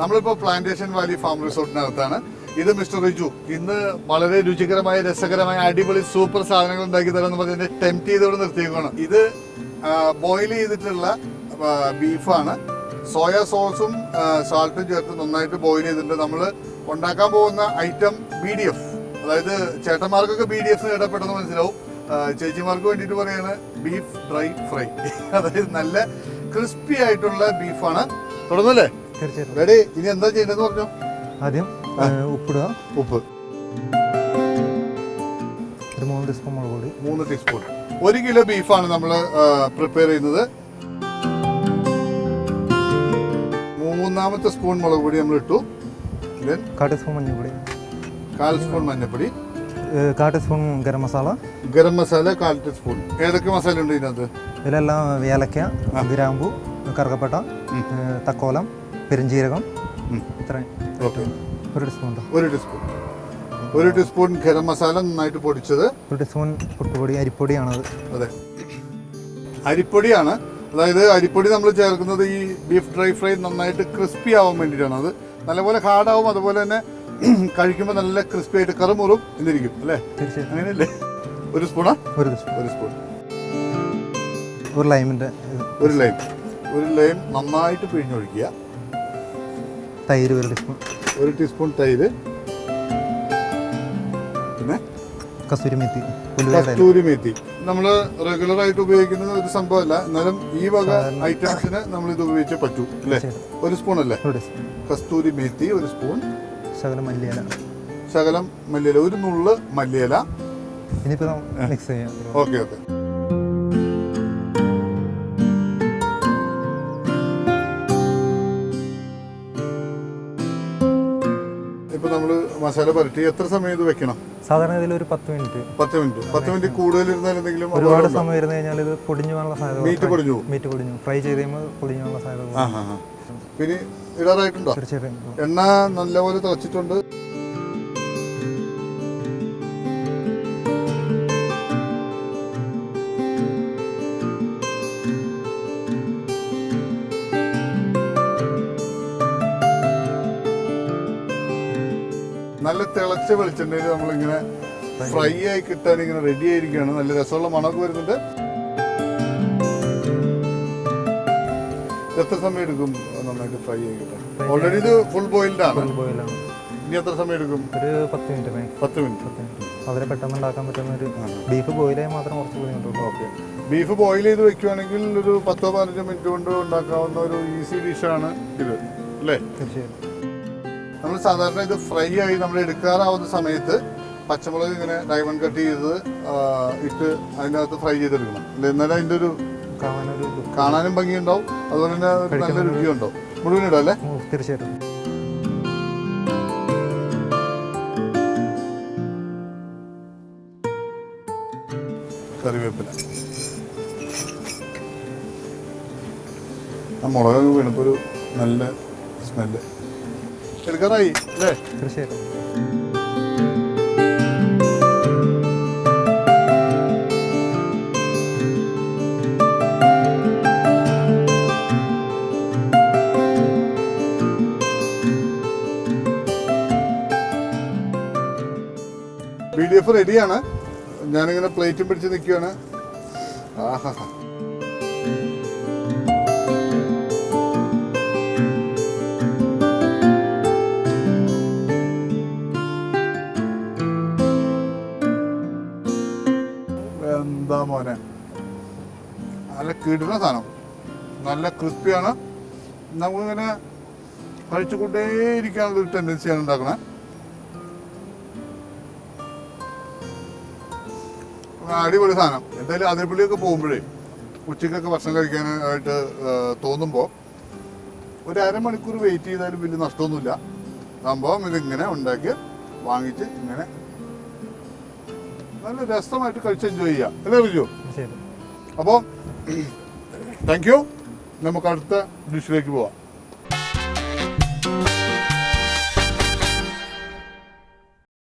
നമ്മളിപ്പോ plantation Valley farm റിസോർട്ടിനകത്താണ് ഇത് mister Riju ഇന്ന് വളരെ രുചികരമായ രസകരമായ അടിപൊളി സൂപ്പർ സാധനങ്ങൾ ഉണ്ടാക്കി തരാമെന്ന് പറഞ്ഞ് ടെംപ്റ്റ് ചെയ്തോട് നിർത്തിയേക്കാണ് ഇത് ബോയിൽ ചെയ്തിട്ടുള്ള ബീഫാണ് സോയ സോസും സാൾട്ടും ചേർത്ത് നന്നായിട്ട് ബോയിൽ ചെയ്തിട്ടുണ്ട്. നമ്മൾ ഉണ്ടാക്കാൻ പോകുന്ന ഐറ്റം ബി ഡി എഫ് അതായത് ചേട്ടന്മാർക്കൊക്കെ ബി ഡി എഫ് ഇടപെട്ടെന്ന് മനസ്സിലാവും. ചേച്ചിമാർക്ക് വേണ്ടിയിട്ട് പറയാണ് ബീഫ് ഡ്രൈ ഫ്രൈ അതായത് നല്ല ക്രിസ്പി ആയിട്ടുള്ള ബീഫാണ് തുടർന്നല്ലേ? തീർച്ചയായിട്ടും. റെഡി. ഇനി എന്താ ചെയ്യേണ്ടതെന്ന് പറഞ്ഞു? ആദ്യം ഉപ്പിടുക. ഉപ്പ്. ഒരു മൂന്ന് ടീസ്പൂൺ മുളക് പൊടി. മൂന്ന് ടീസ്പൂൺ. ഒരു കിലോ ബീഫാണ് നമ്മൾ പ്രിപ്പയർ ചെയ്യുന്നത്. മൂന്നാമത്തെ സ്പൂൺ മുളക് പൊടി നമ്മൾ ഇട്ടു. Then കാ ടീസ്പൂൺ മഞ്ഞൾപ്പൊടി. കാൽ സ്പൂൺ മഞ്ഞൾപ്പൊടി. ഏഹ്, കാ ടീസ്പൂൺ ഗരം മസാല. ഗരം മസാല കാൽ ടീസ്പൂൺ. ഏതൊക്കെ മസാല ഉണ്ട് ഇതിനകത്ത്? ഇതിലെല്ലാം ഏലക്ക ഗ്രാമ്പു കറുകപ്പട്ട തക്കോലം പെരുംജീരകം. ഉം. ഇത്രയും ഓക്കെ. ഒരു ടീസ്പൂൺ ഒരു ടീസ്പൂൺ. ഒരു ടീസ്പൂൺ ഗരം മസാല നന്നായിട്ട് പൊടിച്ചത്. ഒരു ടീസ്പൂൺ പുട്ടുപൊടി അരിപ്പൊടിയാണത് അതെ. അരിപ്പൊടിയാണ്. അതായത് അരിപ്പൊടി നമ്മൾ ചേർക്കുന്നത് ഈ ബീഫ് ഡ്രൈ ഫ്രൈ നന്നായിട്ട് ക്രിസ്പി ആവാൻ വേണ്ടിയിട്ടാണ് അത്. നല്ലപോലെ ഹാർഡാവും അതുപോലെ തന്നെ കഴിക്കുമ്പോൾ നല്ല ക്രിസ്പി ആയിട്ട് കറുമുറും എന്നിരിക്കും അല്ലേ? അങ്ങനെയല്ലേ? ഒരു സ്പൂണാ? ഒരു ഒരു സ്പൂൺ. ഒരു ലൈമിന്റെ ഒരു ലൈം. ഒരു ലൈം നന്നായിട്ട് പിഴിഞ്ഞൊഴിക്കുക. തൈര് ഒരു ടീസ്പൂൺ ഒരു ടീസ്പൂൺ തൈര്. പിന്നെ? കസൂരി മേത്തി കസ്തൂരി മേത്തി. നമ്മൾ റെഗുലർ ആയിട്ട് ഉപയോഗിക്കുന്ന ഒരു സംഭവമല്ല. എന്നാലും ഈ വക ഐറ്റംസിന് നമ്മൾ ഇത് ഉപയോഗിച്ചേ പറ്റൂ അല്ലേ? ഒരു സ്പൂൺ അല്ലേ? കസ്തൂരി മേത്തി ഒരു സ്പൂൺ ശകലം മല്ലിയില. ശകലം മല്ലിയില. ഒരു നുള്ള് മല്ലിയില. ഇനിയിപ്പോൾ മിക്സ് ചെയ്യാം. Okay okay. മസാല പുരട്ടി. എത്ര സമയം ഇത് വെക്കണം? സാധാരണ ഇതിൽ ഒരു പത്ത് മിനിറ്റ്. പത്ത് മിനിറ്റ്. പത്ത് മിനിറ്റ് കൂടുതൽ ഇരുന്നാൽ എന്തെങ്കിലും ഒരുപാട് സമയം ഇരുന്ന് കഴിഞ്ഞാൽ ഇത് പൊടിഞ്ഞു പോകാനുള്ള സാധ്യത മീറ്റ് പൊടിഞ്ഞു മീറ്റ് പൊടിഞ്ഞു ഫ്രൈ ചെയ്ത് കഴിയുമ്പോൾ പൊടിഞ്ഞു പോകാനുള്ള സാധ്യത. പിന്നെ ഇടാറായിട്ടുണ്ടോ? തീർച്ചയായിട്ടും എണ്ണ നല്ലപോലെ തിളച്ചിട്ടുണ്ട്. നല്ല തിളച്ച വെളിച്ചെണ്ണയിൽ നമ്മളിങ്ങനെ ഫ്രൈ ആയി കിട്ടാൻ ഇങ്ങനെ റെഡി ആയിരിക്കുകയാണ്. നല്ല രസമുള്ള മണമൊക്കെ വരുന്നുണ്ട്. എത്ര സമയം എടുക്കും നന്നായിട്ട് ഫ്രൈ ആയി കിട്ടാൻ? ഓൾറെഡി ഇത് ഫുൾ ബോയിൽഡ് ആണ്. ഇനി എത്ര സമയം എടുക്കും? ഒരു പത്ത് മിനിറ്റ് പത്ത് മിനിറ്റ്. അവരെ വളരെ പെട്ടെന്ന് ഉണ്ടാക്കാൻ പറ്റുന്ന ഒരു ബീഫ് ബോയിലായി മാത്രം കുറച്ച് ബുദ്ധിമുട്ടുള്ളൂ ഓക്കെ ബീഫ് ബോയിൽ ചെയ്ത് വെക്കുവാണെങ്കിൽ ഒരു പത്തോ പതിനഞ്ചോ മിനിറ്റ് കൊണ്ട് ഉണ്ടാക്കാവുന്ന ഒരു ഈസി ഡിഷാണ് ഇത്. അല്ലേ? തീർച്ചയായിട്ടും നമ്മൾ സാധാരണ ഇത് ഫ്രൈ ആയി നമ്മൾ എടുക്കാറാവുന്ന സമയത്ത് പച്ചമുളക് ഇങ്ങനെ ഡയമണ്ട് കട്ട് ചെയ്ത് ഇട്ട് അതിന്റെ അകത്ത് ഫ്രൈ ചെയ്തെടുക്കണം. അല്ലേ? എന്നാലും അതിന്റെ ഒരു. കാണാനും ഭംഗിയുണ്ടാവും. അതുപോലെ തന്നെ നല്ല രുചിയുണ്ടാവും. മുഴുവൻ ഇടാം അല്ലേ? തീർച്ചയായിട്ടും. കറിവേപ്പില. ആ മുളക് വീണപ്പോൾ ഒരു നല്ല സ്മെല്ല് എടുക്കാറായി. അല്ലേ? തീർച്ചയായിട്ടും ബി ഡി എഫ് റെഡിയാണ് ഞാനിങ്ങനെ പ്ലേറ്റും പിടിച്ച് നിൽക്കുകയാണ് ആഹാ. മോനെ. നല്ല കിടുന്ന സാധനം. നല്ല ക്രിസ്പിയാണ് നമുക്കിങ്ങനെ കഴിച്ചുകൊണ്ടേയിരിക്കാനുള്ള ഒരു ടെൻഡൻസിയാണ് ഉണ്ടാക്കണേ. അടിപൊളി സാധനം. എന്തായാലും അതിരപ്പള്ളിയൊക്കെ പോകുമ്പോഴേ ഉച്ചയ്ക്കൊക്കെ ഭക്ഷണം കഴിക്കാനായിട്ട് തോന്നുമ്പോൾ ഒരു അരമണിക്കൂർ വെയിറ്റ് ചെയ്താലും വലിയ നഷ്ടമൊന്നുമില്ല. സംഭവം ഇതിങ്ങനെ ഉണ്ടാക്കി വാങ്ങിച്ച് ഇങ്ങനെ നല്ല രസമായിട്ട് കഴിച്ച് എൻജോയ് ചെയ്യാം. അല്ലേ റിജു തീർച്ചയായിട്ടും അപ്പോൾ താങ്ക് യു നമുക്ക് അടുത്ത ഡിഷിലേക്ക് പോവാം.